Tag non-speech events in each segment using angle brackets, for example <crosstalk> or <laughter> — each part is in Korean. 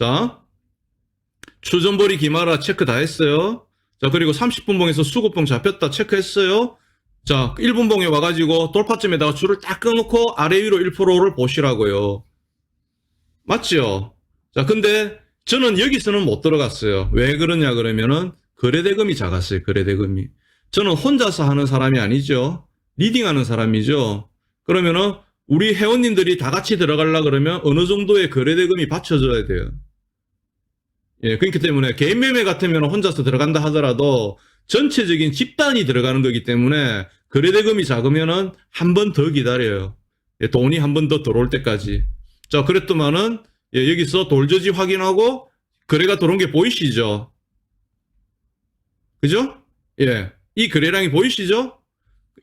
자, 추전벌이 기마라 체크 다 했어요. 자, 그리고 30분봉에서 수급봉 잡혔다 체크했어요. 자, 1분봉에 와가지고 돌파점에다가 줄을 딱 끊어놓고 아래 위로 1%를 보시라고요. 맞죠? 자, 근데 저는 여기서는 못 들어갔어요. 왜 그러냐 그러면은 거래대금이 작았어요. 거래대금이. 저는 혼자서 하는 사람이 아니죠. 리딩하는 사람이죠. 그러면은 우리 회원님들이 다 같이 들어가려 그러면 어느 정도의 거래대금이 받쳐줘야 돼요. 예, 그렇기 때문에 개인 매매 같으면 혼자서 들어간다 하더라도 전체적인 집단이 들어가는 거기 때문에 거래대금이 작으면은 한 번 더 기다려요. 예, 돈이 한 번 더 들어올 때까지. 자, 그랬더만은 예, 여기서 돌저지 확인하고 거래가 들어온 게 보이시죠? 그죠? 예. 이 거래량이 보이시죠?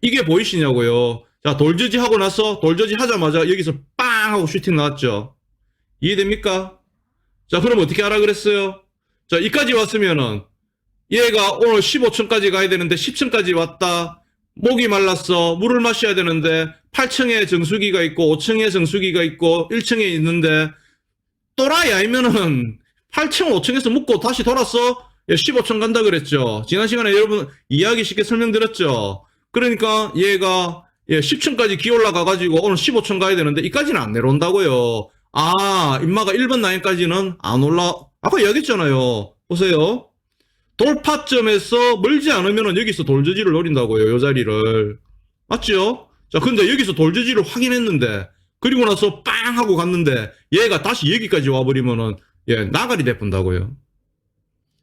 이게 보이시냐고요. 자, 돌저지 하고 나서 돌저지 하자마자 여기서 빵 하고 슈팅 나왔죠. 이해됩니까? 자, 그럼 어떻게 하라 그랬어요? 자, 이까지 왔으면은 얘가 오늘 15층까지 가야 되는데 10층까지 왔다. 목이 말랐어. 물을 마셔야 되는데 8층에 정수기가 있고 5층에 정수기가 있고 1층에 있는데 또라이 아니면은 8층 5층에서 묵고 다시 돌았어? 예, 15층 간다 그랬죠. 지난 시간에 여러분 이야기 쉽게 설명드렸죠. 그러니까 얘가 예, 10층까지 기어 올라가 가지고 오늘 15층 가야 되는데 이까지는 안 내려온다고요. 아, 인마가 1번 라인까지는 안 올라 아까 이야기했잖아요. 보세요. 돌파점에서 멀지 않으면 여기서 돌저지를 노린다고요. 요 자리를. 맞죠? 자, 근데 여기서 돌저지를 확인했는데 그리고 나서 빵 하고 갔는데 얘가 다시 여기까지 와버리면은 예, 나가리 대푼다고요.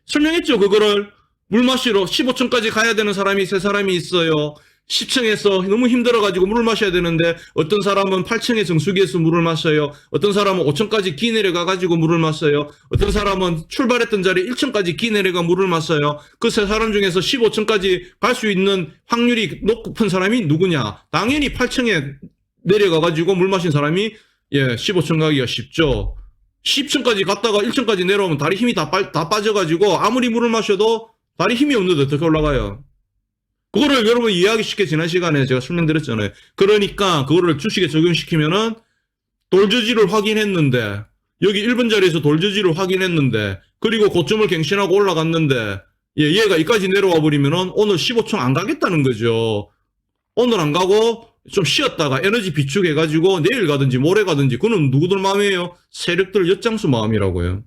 설명했죠, 그거를. 물 마시러 15층까지 가야 되는 사람이 세 사람이 있어요. 10층에서 너무 힘들어가지고 물을 마셔야 되는데 어떤 사람은 8층의 정수기에서 물을 마셔요. 어떤 사람은 5층까지 기 내려가가지고 물을 마셔요. 어떤 사람은 출발했던 자리 1층까지 기 내려가 물을 마셔요. 그 세 사람 중에서 15층까지 갈 수 있는 확률이 높은 사람이 누구냐? 당연히 8층에 내려가가지고 물 마신 사람이 예 15층 가기가 쉽죠. 10층까지 갔다가 1층까지 내려오면 다리 힘이 다, 빠, 다 빠져가지고 아무리 물을 마셔도 다리 힘이 없는데 어떻게 올라가요? 그거를 여러분 이해하기 쉽게 지난 시간에 제가 설명드렸잖아요. 그러니까 그거를 주식에 적용시키면은 돌저지를 확인했는데 여기 1번 자리에서 돌저지를 확인했는데 그리고 고점을 갱신하고 올라갔는데 예, 얘가 여기까지 내려와 버리면은 오늘 15층 안 가겠다는 거죠. 오늘 안 가고 좀 쉬었다가 에너지 비축해 가지고 내일 가든지 모레 가든지 그는 누구들 마음이에요? 세력들 엿장수 마음이라고요.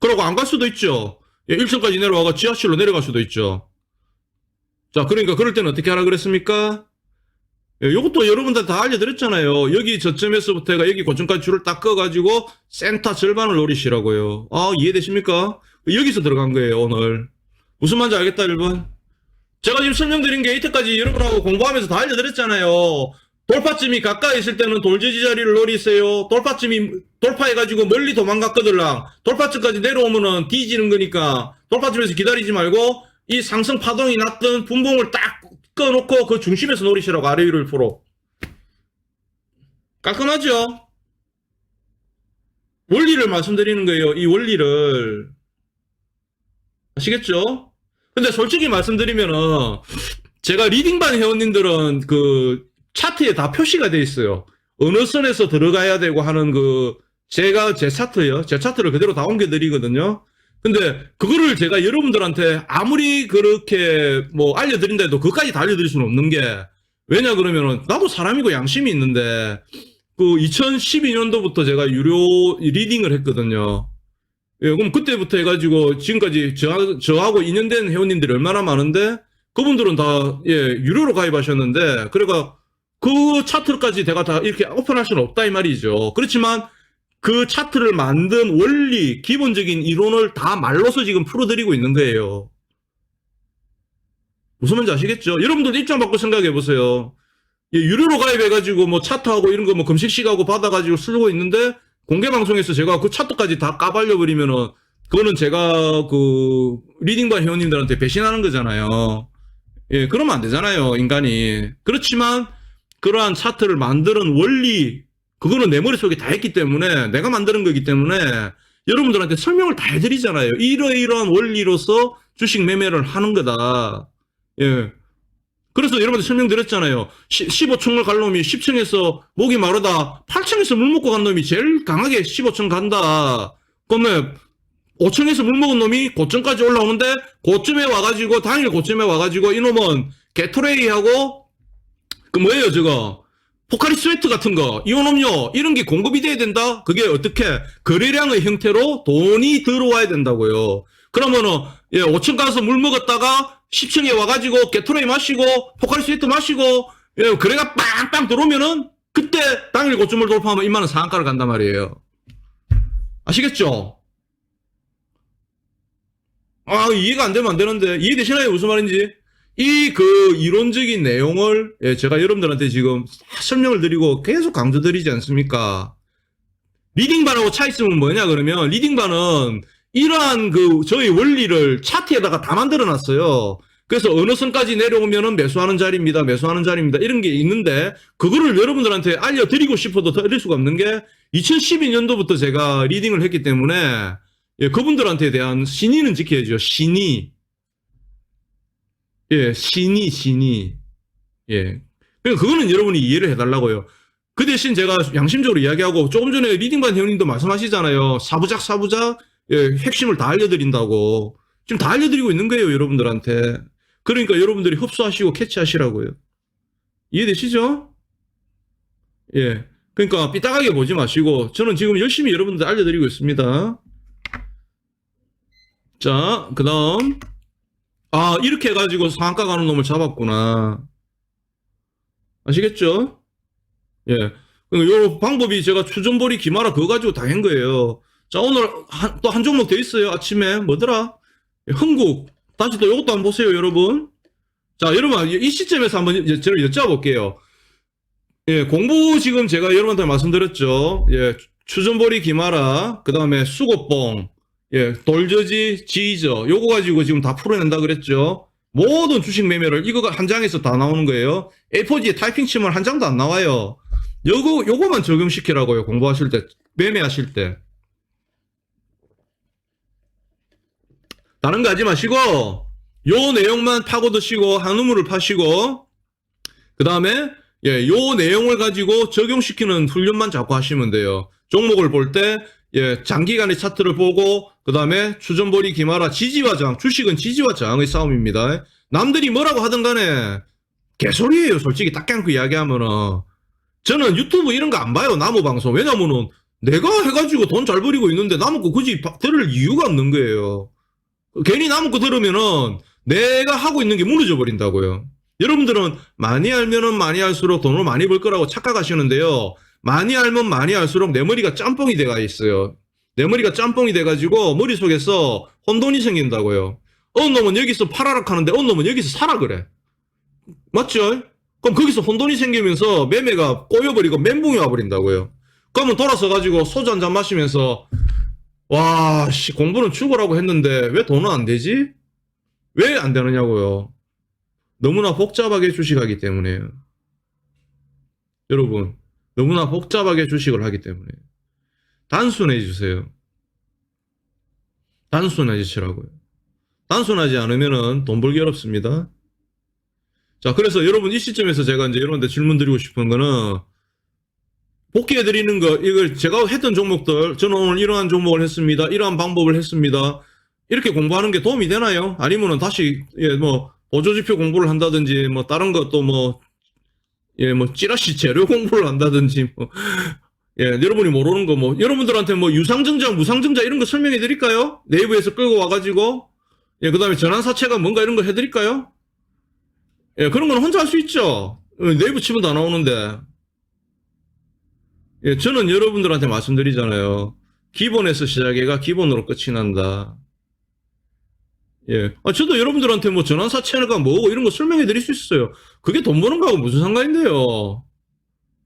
그러고 안 갈 수도 있죠. 예, 1층까지 내려와가 지하실로 내려갈 수도 있죠. 자, 그러니까 그럴 때는 어떻게 하라 그랬습니까? 예, 이것도 여러분들 다 알려드렸잖아요. 여기 저점에서부터 해가 여기 고점까지 줄을 딱 꺼가지고 센터 절반을 노리시라고요. 아, 이해되십니까? 여기서 들어간 거예요, 오늘. 무슨 말인지 알겠다, 여러분? 제가 지금 설명드린 게 이때까지 여러분하고 공부하면서 다 알려드렸잖아요. 돌파점이 가까이 있을 때는 돌지지 자리를 노리세요. 돌파점이 돌파해가지고 멀리 도망갔거들랑 돌파점까지 내려오면은 뒤지는 거니까 돌파점에서 기다리지 말고 이 상승 파동이 났던 분봉을 딱 꺼놓고 그 중심에서 노리시라고 아래 위로 1%. 깔끔하죠? 원리를 말씀드리는 거예요. 이 원리를. 아시겠죠? 근데 솔직히 말씀드리면은 제가 리딩반 회원님들은 그 차트에 다 표시가 돼 있어요. 어느 선에서 들어가야 되고 하는 그 제가 제 차트요. 제 차트를 그대로 다 옮겨 드리거든요. 근데 그거를 제가 여러분들한테 아무리 그렇게 뭐 알려드린다 해도 그것까지 다 알려드릴 수는 없는 게 왜냐 그러면은 나도 사람이고 양심이 있는데 그 2012년도부터 제가 유료 리딩을 했거든요. 예, 그럼 그때부터 해가지고 지금까지 저, 저하고 인연된 회원님들이 얼마나 많은데 그분들은 다 예, 유료로 가입하셨는데 그러니까 그 차트까지 제가 다 이렇게 오픈할 수는 없다 이 말이죠. 그렇지만 그 차트를 만든 원리, 기본적인 이론을 다 말로서 지금 풀어드리고 있는 거예요. 무슨 말인지 아시겠죠? 여러분들도 입장 바꿔 생각해 보세요. 예, 유료로 가입해가지고 뭐 차트하고 이런 거 뭐 금식식하고 받아가지고 쓰고 있는데 공개 방송에서 제가 그 차트까지 다 까발려 버리면은 그거는 제가 그 리딩반 회원님들한테 배신하는 거잖아요. 예, 그러면 안 되잖아요, 인간이. 그렇지만 그러한 차트를 만드는 원리, 그거는 내 머릿속에 다 있기 때문에 내가 만드는 거기 때문에 여러분들한테 설명을 다 해드리잖아요. 이러이러한 원리로서 주식 매매를 하는 거다. 예. 그래서 여러분들 설명드렸잖아요. 15층을 갈 놈이 10층에서 목이 마르다 8층에서 물 먹고 간 놈이 제일 강하게 15층 간다. 그러면 5층에서 물 먹은 놈이 고점까지 올라오는데 고점에 와가지고 당일 고점에 와가지고 이놈은 게토레이하고 그 뭐예요 저거 포카리 스웨트 같은 거 이온음료 이런 게 공급이 돼야 된다. 그게 어떻게 거래량의 형태로 돈이 들어와야 된다고요. 그러면은 예 5층 가서 물 먹었다가 10층에 와가지고 게토레이 마시고 포카리 스웨트 마시고 예 거래가 빵빵 들어오면은 그때 당일 고점을 돌파하면 이만원 상한가를 간단 말이에요. 아시겠죠? 아, 이해가 안 되면 안 되는데, 이해되시나요? 무슨 말인지? 이 그 이론적인 내용을, 예, 제가 여러분들한테 지금 설명을 드리고 계속 강조드리지 않습니까? 리딩반하고 차이점은 뭐냐, 그러면, 리딩반은 이러한 그, 저희 원리를 차트에다가 다 만들어 놨어요. 그래서 어느 선까지 내려오면은 매수하는 자리입니다. 매수하는 자리입니다. 이런 게 있는데, 그거를 여러분들한테 알려드리고 싶어도 드릴 수가 없는 게, 2012년도부터 제가 리딩을 했기 때문에, 예, 그분들한테 대한 신의는 지켜야죠. 신의. 예, 신의, 신의. 예. 그러니까 그거는 여러분이 이해를 해달라고요. 그 대신 제가 양심적으로 이야기하고 조금 전에 리딩반 회원님도 말씀하시잖아요. 사부작, 사부작, 예, 핵심을 다 알려드린다고. 지금 다 알려드리고 있는 거예요, 여러분들한테. 그러니까 여러분들이 흡수하시고 캐치하시라고요. 이해되시죠? 예. 그러니까 삐딱하게 보지 마시고, 저는 지금 열심히 여러분들 알려드리고 있습니다. 자, 그 다음. 아, 이렇게 해가지고 상한가 가는 놈을 잡았구나. 아시겠죠? 예. 요 방법이 제가 추전보리 기마라 그거 가지고 다 한 거예요. 자, 오늘 또 한 종목 더 있어요. 아침에. 뭐더라? 예, 흥국. 다시 또 이것도 한번 보세요, 여러분. 자, 여러분, 이 시점에서 한번 여- 제가 여쭤볼게요. 예, 공부 지금 제가 여러분한테 말씀드렸죠. 예, 추전보리 기마라, 그 다음에 수고뽕, 예, 돌저지, 지저, 요거 가지고 지금 다 풀어낸다 그랬죠. 모든 주식 매매를 이거가 한 장에서 다 나오는 거예요. A4지에 타이핑 치면 한 장도 안 나와요. 요거, 요거만 적용시키라고요. 공부하실 때, 매매하실 때. 다른 거 하지 마시고, 요 내용만 파고 드시고, 한우물을 파시고, 그 다음에, 예, 요 내용을 가지고 적용시키는 훈련만 자꾸 하시면 돼요. 종목을 볼 때, 예, 장기간의 차트를 보고, 그 다음에 추전보리 기마라 지지와 저항, 주식은 지지와 저항의 싸움입니다. 남들이 뭐라고 하든 간에, 개소리예요, 솔직히 딱 깨놓고 이야기하면은. 저는 유튜브 이런 거 안 봐요, 나무 방송. 왜냐면은, 내가 해가지고 돈 잘 벌이고 있는데 남의 거 굳이 바- 들을 이유가 없는 거예요. 괜히 남의 거 들으면은, 내가 하고 있는 게 무너져 버린다고요. 여러분들은 많이 알면은 많이 할수록 돈을 많이 벌 거라고 착각하시는데요. 많이 알면 많이 할수록 내 머리가 짬뽕이 돼가 있어요. 내 머리가 짬뽕이 돼가지고 머릿속에서 혼돈이 생긴다고요. 어느 놈은 여기서 팔아라 하는데 어느 놈은 여기서 사라 그래. 맞죠? 그럼 거기서 혼돈이 생기면서 매매가 꼬여버리고 멘붕이 와버린다고요. 그러면 돌아서 가지고 소주 한 잔 마시면서 와, 씨, 공부는 죽으라고 했는데 왜 돈은 안 되지? 왜 안 되느냐고요. 너무나 복잡하게 주식하기 때문에요. 여러분, 너무나 복잡하게 주식을 하기 때문에. 단순해지세요. 단순해지시라고요. 단순하지 않으면은 돈 벌기 어렵습니다. 자, 그래서 여러분 이 시점에서 제가 이제 여러분한테 질문 드리고 싶은 거는 복귀해 드리는 거, 이걸 제가 했던 종목들, 저는 오늘 이러한 종목을 했습니다. 이러한 방법을 했습니다. 이렇게 공부하는 게 도움이 되나요? 아니면은 다시, 예, 뭐, 보조지표 공부를 한다든지, 뭐, 다른 것도 뭐, 예, 뭐, 찌라시 재료 <laughs> 공부를 한다든지, 뭐, 예, 여러분이 모르는 거 뭐, 여러분들한테 뭐, 유상증자, 무상증자 이런 거 설명해 드릴까요? 네이버에서 끌고 와가지고, 예, 그 다음에 전환사채가 뭔가 이런 거 해드릴까요? 예, 그런 건 혼자 할 수 있죠. 어, 네이버 치면 다 나오는데. 예, 저는 여러분들한테 말씀드리잖아요. 기본에서 시작해가 기본으로 끝이 난다. 예. 아, 저도 여러분들한테 뭐 전환사채가 뭐고 이런 거 설명해 드릴 수 있어요. 그게 돈 버는 거하고 무슨 상관인데요.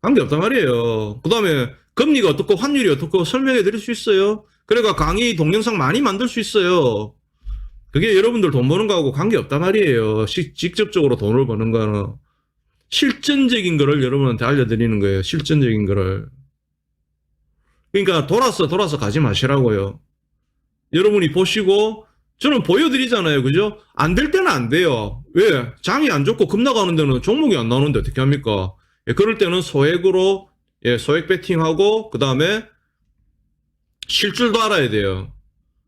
관계없단 말이에요. 그 다음에 금리가 어떻고 환율이 어떻고 설명해 드릴 수 있어요. 그래가 강의 동영상 많이 만들 수 있어요. 그게 여러분들 돈 버는 거하고 관계없단 말이에요. 시- 직접적으로 돈을 버는 거는. 실전적인 거를 여러분한테 알려드리는 거예요. 실전적인 거를. 그러니까 돌아서 돌아서 가지 마시라고요. 여러분이 보시고 저는 보여드리잖아요. 그죠? 안 될 때는 안 돼요. 왜? 장이 안 좋고 급 나가는 데는 종목이 안 나오는데 어떻게 합니까? 예, 그럴 때는 소액으로, 예, 소액 베팅하고, 그 다음에 실줄도 알아야 돼요.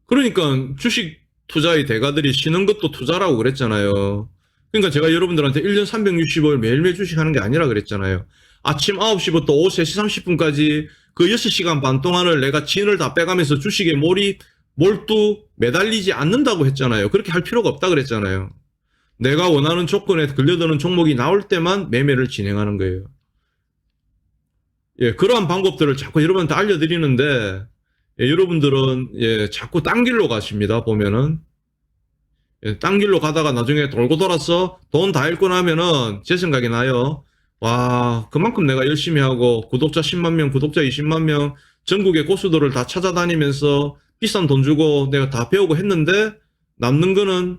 그러니까 주식 투자의 대가들이 쉬는 것도 투자라고 그랬잖아요. 그러니까 제가 여러분들한테 1년 360일 매일매일 주식하는 게 아니라 그랬잖아요. 아침 9시부터 오후 3시 30분까지 그 6시간 반 동안을 내가 진을 다 빼가면서 주식에 몰입, 몰두, 매달리지 않는다고 했잖아요. 그렇게 할 필요가 없다 그랬잖아요. 내가 원하는 조건에 걸려드는 종목이 나올 때만 매매를 진행하는 거예요. 예, 그러한 방법들을 자꾸 여러분한테 알려드리는데, 예, 여러분들은, 예, 자꾸 딴 길로 가십니다, 보면은. 예, 딴 길로 가다가 나중에 돌고 돌아서 돈 다 잃고 나면은 제 생각이 나요. 와, 그만큼 내가 열심히 하고 구독자 10만 명, 구독자 20만 명, 전국의 고수들을 다 찾아다니면서 비싼 돈 주고 내가 다 배우고 했는데 남는 거는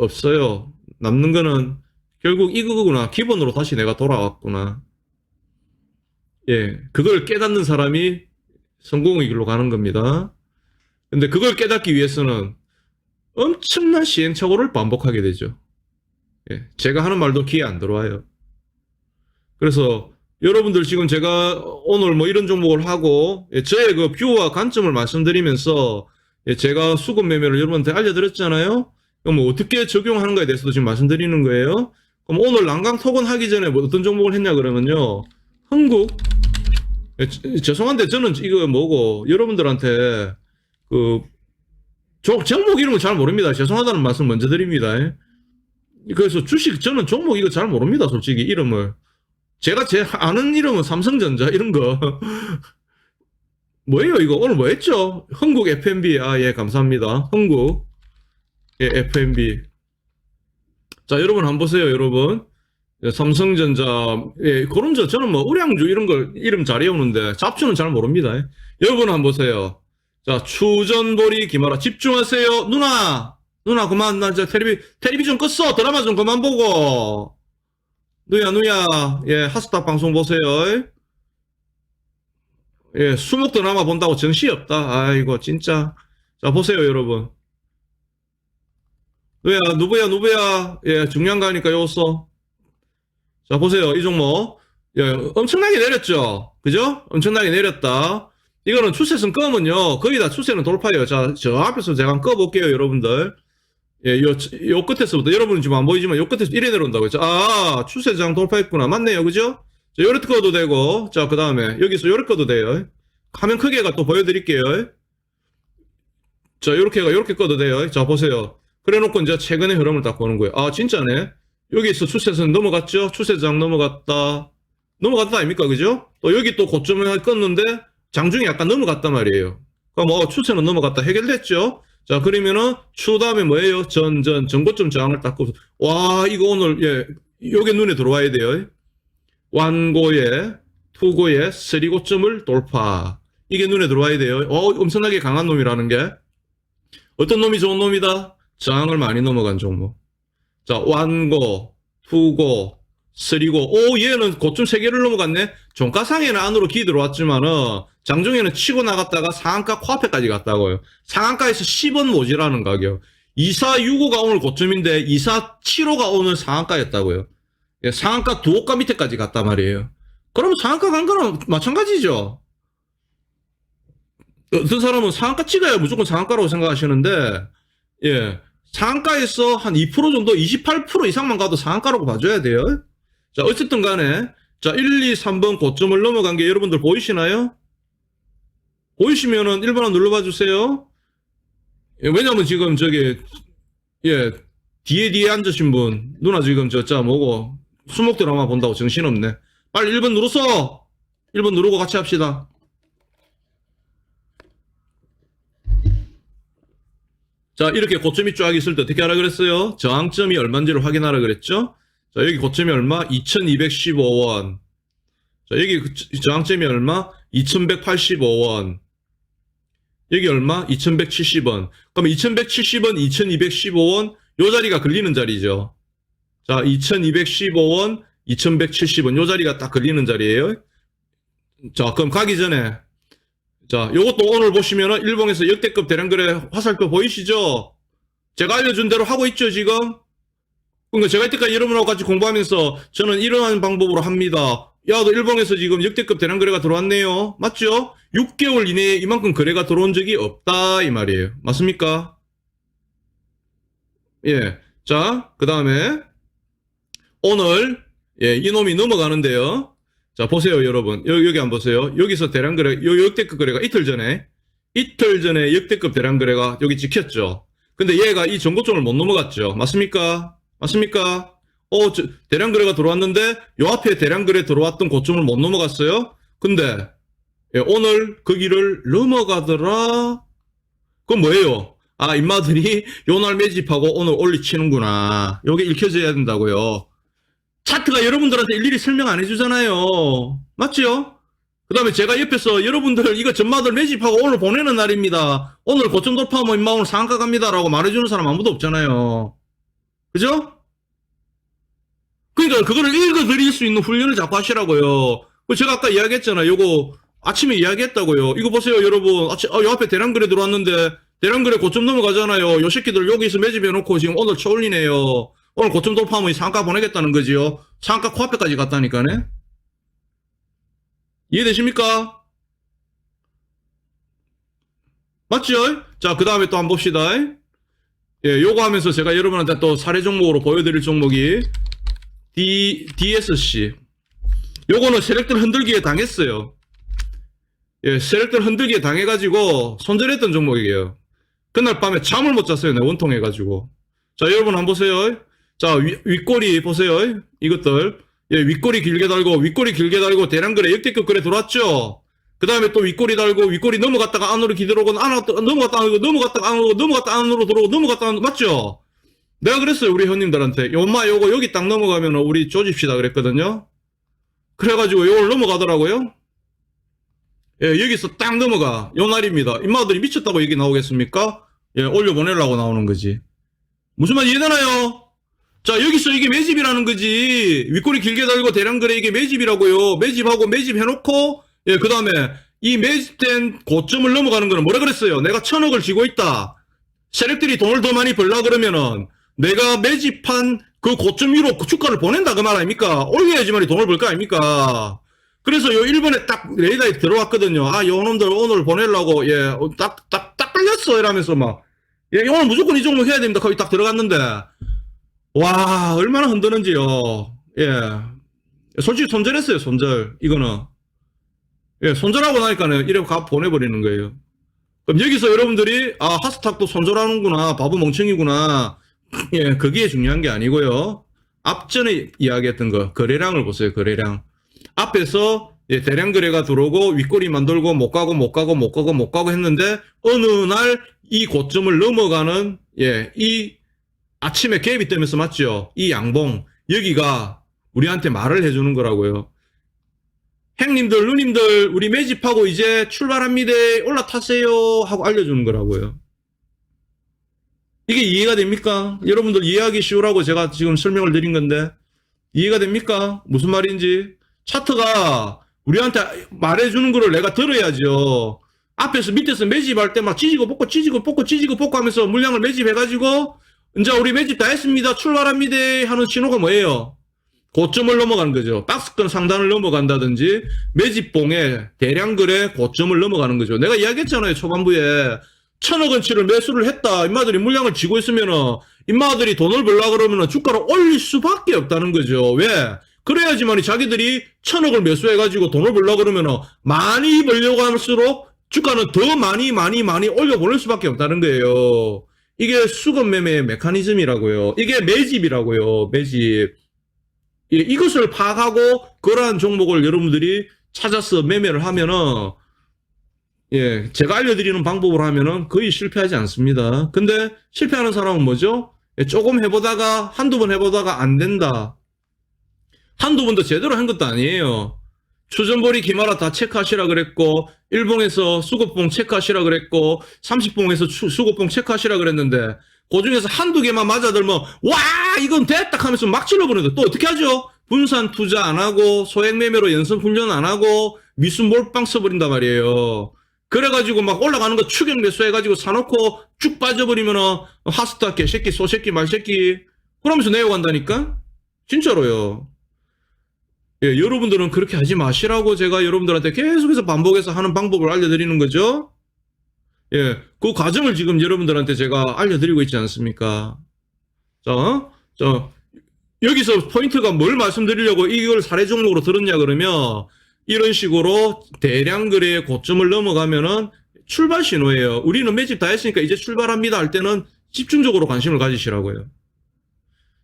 없어요. 남는 거는 결국 이거구나. 기본으로 다시 내가 돌아왔구나. 예, 그걸 깨닫는 사람이 성공의 길로 가는 겁니다. 근데 그걸 깨닫기 위해서는 엄청난 시행착오를 반복하게 되죠. 예, 제가 하는 말도 귀에 안 들어와요. 그래서 여러분들 지금 제가 오늘 뭐 이런 종목을 하고 예, 저의 그 뷰와 관점을 말씀드리면서 예, 제가 수급 매매를 여러분한테 알려드렸잖아요. 그럼 뭐 어떻게 적용하는가에 대해서도 지금 말씀드리는 거예요. 그럼 오늘 난강 토건 하기 전에 뭐 어떤 종목을 했냐 그러면요. 흥국 예, 저- 죄송한데 저는 이거 뭐고 여러분들한테 그 종- 종목 이름을 잘 모릅니다. 죄송하다는 말씀 먼저 드립니다. 그래서 주식 저는 종목 이거 잘 모릅니다. 솔직히 이름을 제가 제 아는 이름은 삼성전자 이런 거 <laughs> 뭐예요 이거 오늘 뭐 했죠? 흥국 FMB 아예 감사합니다. 흥국 예 FMB 자 여러분 한번 보세요 여러분. 예, 삼성전자 예 그런 저 저는 뭐 우량주 이런 걸 이름 잘 외우는데 잡주는 잘 모릅니다. 여러분 한번 보세요. 자 추전보리 김하라. 집중하세요. 누나 누나 그만. 나 저 텔레비 텔레비전 껐어. 드라마 좀 그만 보고. 누야 누야. 예 하스타 방송 보세요. 예 수목 드라마 본다고 정신이 없다. 아이고 진짜. 자 보세요 여러분 누야 누구야 누구야 예 중요한 거니까 요써 자 보세요 이 종목 예 엄청나게 내렸죠 그죠 엄청나게 내렸다 이거는 추세선 끄면요 거의 다 추세는 돌파예요 자저 앞에서 제가 한번 꺼볼게요 여러분들 예, 요, 요 끝에서부터, 여러분은 지금 안 보이지만, 요 끝에서 이래 내려온다고 했죠. 아, 추세장 돌파했구나. 맞네요. 그죠? 자, 요렇게 꺼도 되고, 자, 그 다음에, 여기서 요렇게 꺼도 돼요. 화면 크기가 또 보여드릴게요. 자, 요렇게가, 요렇게 꺼도 돼요. 자, 보세요. 그래 놓고 이제 최근의 흐름을 딱 보는 거예요. 아, 진짜네. 여기서 추세선 넘어갔죠? 추세장 넘어갔다. 넘어갔다 아닙니까? 그죠? 또 여기 또 고점을 껐는데, 장중에 약간 넘어갔단 말이에요. 그럼 어, 추세는 넘어갔다. 해결됐죠? 자, 그러면은, 추 다음에 뭐예요? 전, 전, 전고점 저항을 딱 꼽서, 와, 이거 오늘, 예, 요게 눈에 들어와야 돼요. 완고에, 투고에, 쓰리고점을 돌파. 이게 눈에 들어와야 돼요. 어, 엄청나게 강한 놈이라는 게. 어떤 놈이 좋은 놈이다? 저항을 많이 넘어간 종목. 자, 완고, 투고, 쓰리고, 오, 얘는 고점 세 개를 넘어갔네? 종가상에는 안으로 기 들어왔지만은, 장중에는 치고 나갔다가 상한가 코앞에까지 갔다고요. 상한가에서 10원 모지라는 가격. 2465가 오늘 고점인데 2475가 오늘 상한가였다고요. 예, 상한가 두호가 밑에까지 갔단 말이에요. 그럼 상한가 간 거랑 마찬가지죠. 어떤 사람은 상한가 찍어야 무조건 상한가라고 생각하시는데, 예, 상한가에서 한 2% 정도, 28% 이상만 가도 상한가라고 봐줘야 돼요. 자, 어쨌든 간에, 자, 1, 2, 3번 고점을 넘어간 게 여러분들 보이시나요? 보이시면은 1번 눌러봐 주세요. 예, 왜냐면 지금 저기, 예, 뒤에 뒤에 앉으신 분, 누나 지금 저, 자, 뭐고, 수목 드라마 본다고 정신없네. 빨리 1번 눌렀어! 1번 누르고 같이 합시다. 자, 이렇게 고점이 쫙 있을 때 어떻게 하라 그랬어요? 저항점이 얼마인지를 확인하라 그랬죠? 자, 여기 고점이 얼마? 2215원. 자, 여기 그 저항점이 얼마? 2185원. 여기 얼마? 2170원. 그럼 2170원, 2215원, 요 자리가 걸리는 자리죠. 자, 2215원, 2170원, 요 자리가 딱 걸리는 자리예요. 자, 그럼 가기 전에, 자, 요것도 오늘 보시면은 일본에서 역대급 대량거래 화살표 보이시죠? 제가 알려준 대로 하고 있죠, 지금? 그러니까 제가 이때까지 여러분하고 같이 공부하면서 저는 이러한 방법으로 합니다. 야, 너 일본에서 지금 역대급 대량거래가 들어왔네요. 맞죠? 6개월 이내에 이만큼 거래가 들어온 적이 없다, 이 말이에요. 맞습니까? 예. 자, 그 다음에, 오늘, 예, 이놈이 넘어가는데요. 자, 보세요, 여러분. 여, 여기 한번 보세요. 여기서 대량 거래, 요 역대급 거래가 이틀 전에, 이틀 전에 역대급 대량 거래가 여기 찍혔죠. 근데 얘가 이 전고점을 못 넘어갔죠. 맞습니까? 맞습니까? 어, 저, 대량 거래가 들어왔는데, 요 앞에 대량 거래 들어왔던 고점을 못 넘어갔어요? 근데, 예, 오늘 거기를 넘어가더라? 그건 뭐예요? 아, 인마들이 <laughs> 요 날 매집하고 오늘 올리치는구나. 요게 읽혀져야 된다고요. 차트가 여러분들한테 일일이 설명 안 해주잖아요. 맞죠? 그 다음에 제가 옆에서 여러분들 이거 전마들 매집하고 오늘 보내는 날입니다. 오늘 고점 돌파하면 인마 오늘 상가 갑니다 라고 말해주는 사람 아무도 없잖아요. 그죠? 그러니까 그거를 읽어드릴 수 있는 훈련을 자꾸 하시라고요. 그 제가 아까 이야기했잖아요. 요거 아침에 이야기했다고요. 이거 보세요, 여러분. 아침, 아, 요 앞에 대량거래 들어왔는데 대량거래 고점 넘어가잖아요. 요 새끼들 여기서 매집해놓고 지금 오늘 쳐올리네요. 오늘 고점 돌파하면 상가 보내겠다는 거지요. 상가 코앞에까지 갔다니까네. 이해되십니까? 맞죠? 자, 그 다음에 또 한번 봅시다. 예, 요거 하면서 제가 여러분한테 또 사례 종목으로 보여드릴 종목이 D, DSC. 요거는 세력들 흔들기에 당했어요. 예, 세력들 흔들기에 당해가지고 손절했던 종목이에요. 그날 밤에 잠을 못 잤어요. 내 원통해가지고. 자, 여러분 한번 보세요. 자, 위, 윗꼬리 보세요. 이것들. 예, 윗꼬리 길게 달고, 윗꼬리 길게 달고, 대량 거래, 역대급 거래 들어왔죠? 그 다음에 또 윗꼬리 달고, 윗꼬리 넘어갔다가 안으로 기들어오고, 안, 왔다- 넘어갔다 안으로, 넘어갔다가 안으로, 넘어갔다 안으로 들어오고, 넘어갔다 안으로, 맞죠? 내가 그랬어요, 우리 형님들한테. 엄마, 요거 여기 딱 넘어가면 우리 조집시다 그랬거든요? 그래가지고 요걸 넘어가더라고요? 예, 여기서 딱 넘어가. 요 날입니다. 임마들이 미쳤다고 얘기 나오겠습니까? 예, 올려보내려고 나오는 거지. 무슨 말 이 해되나요? 자, 여기서 이게 매집이라는 거지. 윗꼬리 길게 달고 대량 거래 이게 매집이라고요. 매집하고 매집 해놓고, 예, 그 다음에 이 매집된 고점을 넘어가는 거는 뭐라 그랬어요? 내가 천억을 쥐고 있다. 세력들이 돈을 더 많이 벌라 그러면은 내가 매집한 그 고점 위로 그 주가를 보낸다 그 말 아닙니까? 올려야지만이 돈을 벌 거 아닙니까? 그래서 요 일본에 딱 레이더에 들어왔거든요. 아, 요 놈들 오늘 보내려고, 예, 어, 딱, 딱, 딱 걸렸어. 이러면서 막. 예, 오늘 무조건 이 종목 해야 됩니다. 거기 딱 들어갔는데. 와, 얼마나 흔드는지요. 예. 솔직히 손절했어요, 손절. 이거는. 예, 손절하고 나니까는 이래 가 보내버리는 거예요. 그럼 여기서 여러분들이, 아, 하스탁도 손절하는구나. 바보 멍청이구나. <laughs> 예, 그게 중요한 게 아니고요. 앞전에 이야기했던 거, 거래량을 보세요, 거래량. 앞에서 예, 대량 거래가 들어오고 윗꼬리 만들고 못 가고 못 가고 못 가고 못 가고 했는데 어느 날 이 고점을 넘어가는 예, 이 아침에 갭이 뜨면서 맞죠? 이 양봉 여기가 우리한테 말을 해주는 거라고요. 행님들, 누님들, 우리 매집하고 이제 출발합니다. 올라타세요. 하고 알려주는 거라고요. 이게 이해가 됩니까? 여러분들 이해하기 쉬우라고 제가 지금 설명을 드린 건데, 이해가 됩니까? 무슨 말인지. 차트가 우리한테 말해주는 거를 내가 들어야죠. 앞에서 밑에서 매집할 때 막 찢고 뽑고 찢고 뽑고 찢고 뽑고 하면서 물량을 매집해가지고, 이제 우리 매집 다 했습니다. 출발합니다. 하는 신호가 뭐예요? 고점을 넘어가는 거죠. 박스권 상단을 넘어간다든지 매집봉에 대량 거래 고점을 넘어가는 거죠. 내가 이야기했잖아요. 초반부에 천억 원치를 매수를 했다. 인마들이 물량을 쥐고 있으면은 인마들이 돈을 벌라 그러면은 주가를 올릴 수밖에 없다는 거죠. 왜? 그래야지만이 자기들이 천억을 매수해가지고 돈을 벌라 그러면은 많이 벌려고 할수록 주가는 더 많이 많이 많이 올려 보낼 수밖에 없다는 거예요. 이게 수급 매매의 메커니즘이라고요. 이게 매집이라고요. 매집. 예, 이것을 파악하고 그러한 종목을 여러분들이 찾아서 매매를 하면은 예, 제가 알려드리는 방법으로 하면은 거의 실패하지 않습니다. 근데 실패하는 사람은 뭐죠? 예, 조금 해보다가 한두 번 해보다가 안 된다. 한두 번도 제대로 한 것도 아니에요. 추전보리 기마라 다 체크하시라 그랬고 일봉에서 수급봉 체크하시라 그랬고 30봉에서 수급봉 체크하시라 그랬는데 그 중에서 한두 개만 맞아들면 와 이건 됐다 하면서 막 질러버리는데 또 어떻게 하죠? 분산 투자 안 하고 소액 매매로 연습 훈련 안 하고 미순 몰빵 써버린단 말이에요. 그래가지고 막 올라가는 거 추격 매수해가지고 사놓고 쭉 빠져버리면은 하스타 개새끼, 소새끼, 말새끼. 그러면서 내려간다니까? 진짜로요. 예, 여러분들은 그렇게 하지 마시라고 제가 여러분들한테 계속해서 반복해서 하는 방법을 알려드리는 거죠. 예, 그 과정을 지금 여러분들한테 제가 알려드리고 있지 않습니까? 자, 어? 자, 여기서 포인트가 뭘 말씀드리려고 이걸 사례 종목으로 들었냐 그러면 이런 식으로 대량 거래의 고점을 넘어가면은 출발 신호예요. 우리는 매집 다 했으니까 이제 출발합니다 할 때는 집중적으로 관심을 가지시라고요.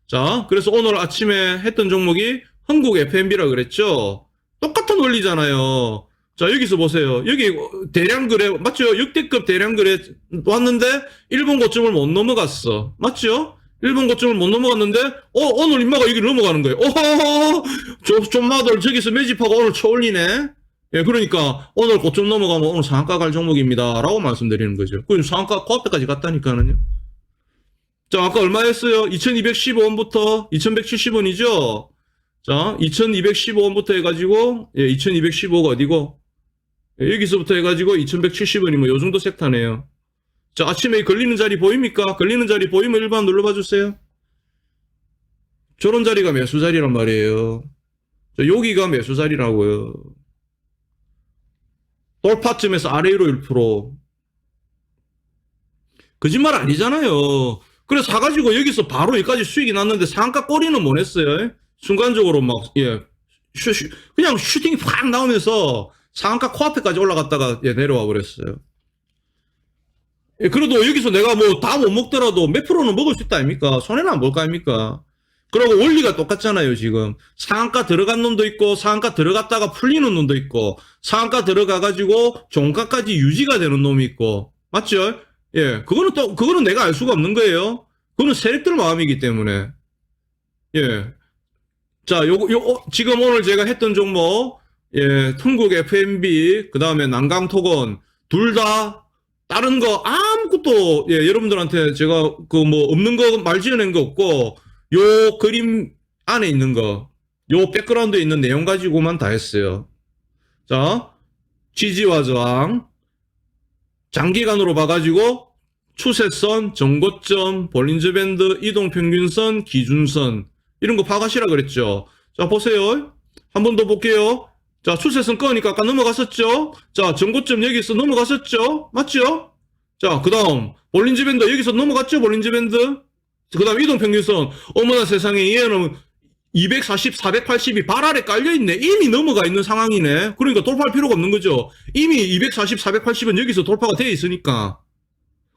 자, 그래서 오늘 아침에 했던 종목이 한국 FMB라 그랬죠? 똑같은 원리잖아요. 자, 여기서 보세요. 여기 대량 거래, 맞죠? 역대급 대량 거래 왔는데, 일본 고점을 못 넘어갔어. 맞죠? 일본 고점을 못 넘어갔는데, 어, 오늘 인마가 여기를 넘어가는 거예요. 어허허! 좀, 좀마들 저기서 매집하고 오늘 쳐올리네? 예, 그러니까, 오늘 고점 넘어가면 오늘 상한가 갈 종목입니다. 라고 말씀드리는 거죠. 그 상한가 코앞에까지 갔다니까는요. 자, 아까 얼마였어요? 2215원부터 2170원이죠? 자, 2215원부터 해가지고, 예, 2215가 어디고? 예, 여기서부터 해가지고 2170원이 뭐, 요 정도 섹터네요. 자, 아침에 걸리는 자리 보입니까? 걸리는 자리 보이면 일반 눌러봐 주세요. 저런 자리가 매수 자리란 말이에요. 자, 여기가 매수 자리라고요. 돌파쯤에서 아래 위로 1%. 거짓말 아니잖아요. 그래 사가지고 여기서 바로 여기까지 수익이 났는데 상가 꼬리는 못 했어요. 순간적으로 막, 예, 슈, 슈, 그냥 슈팅이 팍 나오면서 상가 코앞에까지 올라갔다가 예, 내려와 버렸어요. 예, 그래도 여기서 내가 뭐 다 못 먹더라도 몇 프로는 먹을 수 있다 아닙니까? 손해는 안 볼 거 아닙니까? 그리고 원리가 똑같잖아요, 지금. 상한가 들어간 놈도 있고, 상한가 들어갔다가 풀리는 놈도 있고, 상한가 들어가가지고 종가까지 유지가 되는 놈이 있고, 맞죠? 예, 그거는 또, 그거는 내가 알 수가 없는 거예요. 그거는 세력들 마음이기 때문에. 예. 자, 요, 요, 어, 지금 오늘 제가 했던 종목, 예, 통국 FMB, 그 다음에 난강토건, 둘 다, 다른 거 아무것도, 예, 여러분들한테 제가 그 뭐 없는 거 말 지어낸 거 없고, 요 그림 안에 있는 거, 요 백그라운드에 있는 내용 가지고만 다 했어요. 자, 지지와 저항, 장기간으로 봐가지고 추세선, 정고점, 볼린저밴드, 이동평균선, 기준선 이런 거 파가시라 그랬죠. 자 보세요. 한 번 더 볼게요. 자 추세선 꺼니까 아까 넘어갔었죠. 자 정고점 여기서 넘어갔었죠. 맞죠? 자 그 다음 볼린저밴드 여기서 넘어갔죠. 볼린저밴드. 그 다음 이동평균선 어머나 세상에 얘는 240, 480이 발 아래 깔려있네. 이미 넘어가 있는 상황이네. 그러니까 돌파할 필요가 없는 거죠. 이미 240, 480은 여기서 돌파가 돼 있으니까.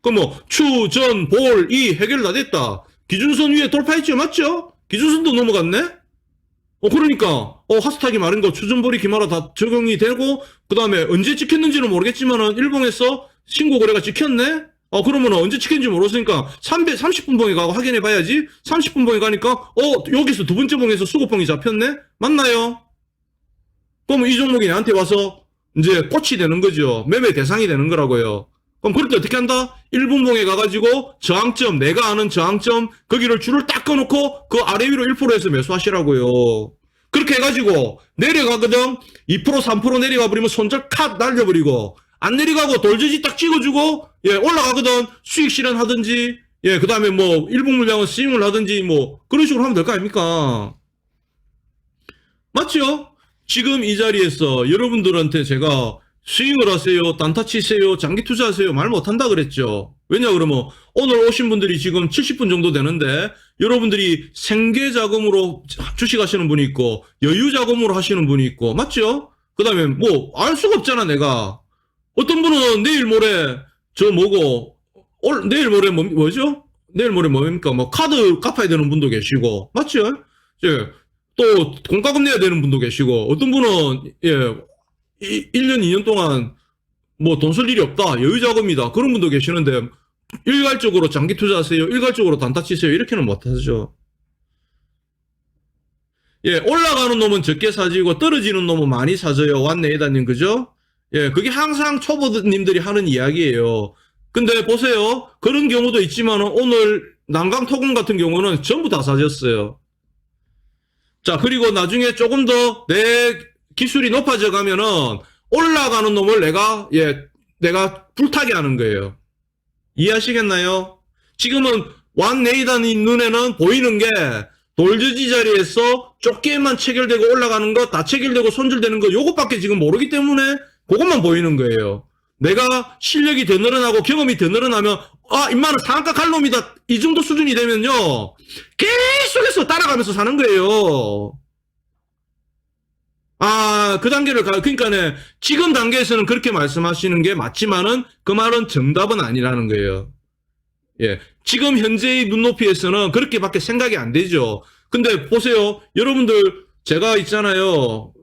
그럼 뭐, 추, 전, 볼, 이 해결 다 됐다. 기준선 위에 돌파했죠? 맞죠? 기준선도 넘어갔네? 어, 그러니까, 어, 하스탁이 말한 거, 추전볼이 기마라 다 적용이 되고, 그 다음에 언제 찍혔는지는 모르겠지만은, 일본에서 신고 거래가 찍혔네? 어, 그러면 언제 찍혔는지 모르겠으니까, 300, 30분 봉에 가고 확인해 봐야지. 30분 봉에 가니까, 어, 여기서 두 번째 봉에서 수급봉이 잡혔네? 맞나요? 그러면 이 종목이 나한테 와서, 이제 꽃이 되는 거죠. 매매 대상이 되는 거라고요. 그럼 그럴 때 어떻게 한다? 1분 봉에 가가지고 저항점, 내가 아는 저항점, 거기를 줄을 딱 꺼놓고 그 아래 위로 1%에서 매수하시라고요. 그렇게 해가지고 내려가거든? 2% 3% 내려가 버리면 손절 컷 날려버리고 안 내려가고 돌저지 딱 찍어주고 예 올라가거든 수익 실현하든지 예그 다음에 뭐 일본 물량은 스윙을 하든지 뭐 그런 식으로 하면 될 거 아닙니까? 맞죠? 지금 이 자리에서 여러분들한테 제가 스윙을 하세요, 단타 치세요, 장기 투자하세요 말 못한다 그랬죠. 왜냐 그러면 오늘 오신 분들이 지금 70분 정도 되는데 여러분들이 생계 자금으로 주식 하시는 분이 있고 여유 자금으로 하시는 분이 있고 맞죠? 그 다음에 뭐 알 수가 없잖아 내가 어떤 분은 내일 모레 저 뭐고 올 내일 모레 뭐, 뭐죠? 내일 모레 뭡니까? 뭐 카드 갚아야 되는 분도 계시고 맞죠? 예. 또 공과금 내야 되는 분도 계시고 어떤 분은 예 1년 2년 동안 뭐 돈 쓸 일이 없다. 여유 자금이다. 그런 분도 계시는데 일괄적으로 장기 투자하세요? 일괄적으로 단타 치세요? 이렇게는 못 하죠. 예 올라가는 놈은 적게 사지고 떨어지는 놈은 많이 사져요. 왔네 에다님 그죠? 예 그게 항상 초보님들이 하는 이야기예요. 근데 보세요. 그런 경우도 있지만 오늘 난강 토금 같은 경우는 전부 다 사졌어요. 자, 그리고 나중에 조금 더 내 기술이 높아져 가면은 올라가는 놈을 내가, 예, 내가 불타게 하는 거예요. 이해하시겠나요? 지금은 완 네이단이 눈에는 보이는 게 돌저지 자리에서 좁게만 체결되고 올라가는 거, 다 체결되고 손질되는 거, 요것밖에 지금 모르기 때문에 그것만 보이는 거예요. 내가 실력이 더 늘어나고 경험이 더 늘어나면, 아, 임마는 상한가 갈 놈이다. 이 정도 수준이 되면요. 계속해서 따라가면서 사는 거예요. 아, 그 단계를 가, 그러니까는 지금 단계에서는 그렇게 말씀하시는 게 맞지만은 그 말은 정답은 아니라는 거예요. 예. 지금 현재의 눈높이에서는 그렇게밖에 생각이 안 되죠. 근데 보세요. 여러분들, 제가 있잖아요.